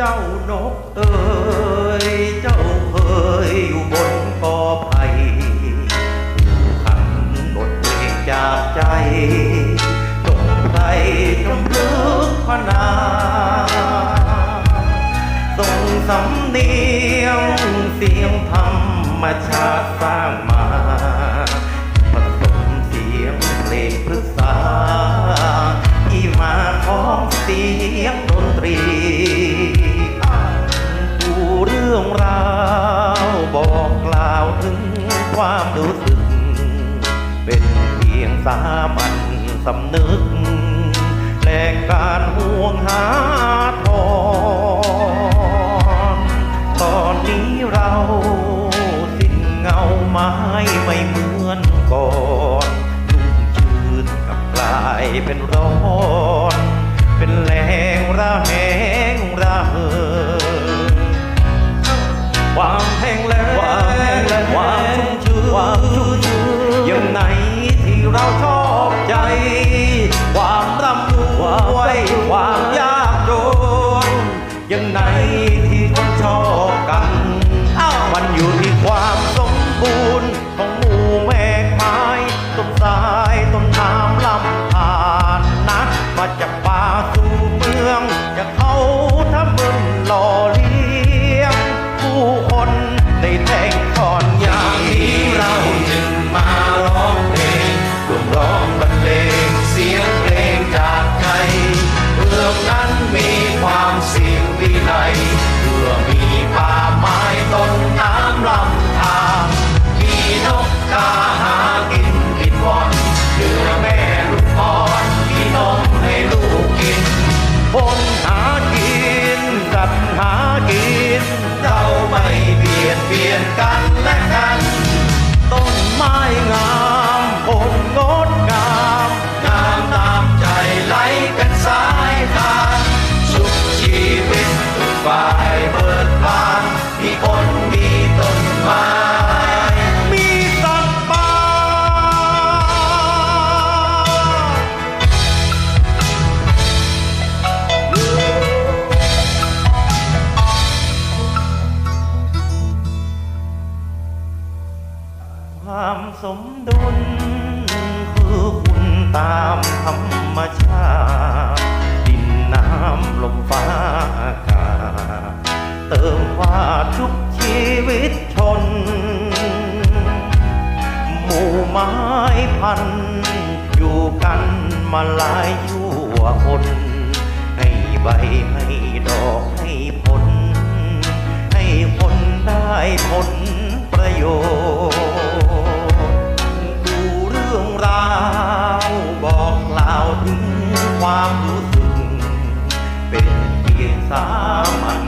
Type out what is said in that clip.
เจ้านกเอ๋ยเจ้าเคยอยู่บนกอไผ่ขันบทเพลงจากใจจงไปจงลึกพนาส่งสำเนียงเสียงธรรมชา มันสำนึกแลกการห่วงหาทองตอนนี้เราสิ้นเงาไม้ไม่เหมือนก่อน ชุ่มชื่นกับกลายเป็นร้อน ความสมดุล คือคุณตามธรรมชาติดินน้ำลมฟ้าอากาศเติมว่าทุกชีวิตชน หมู่ไม้พัน อยู่กันมาหลายชั่วคน ให้ใบให้ดอกให้ผล ให้ผลได้ผลประโยชน์ ความรู้สึก เป็นเพียงสามัญ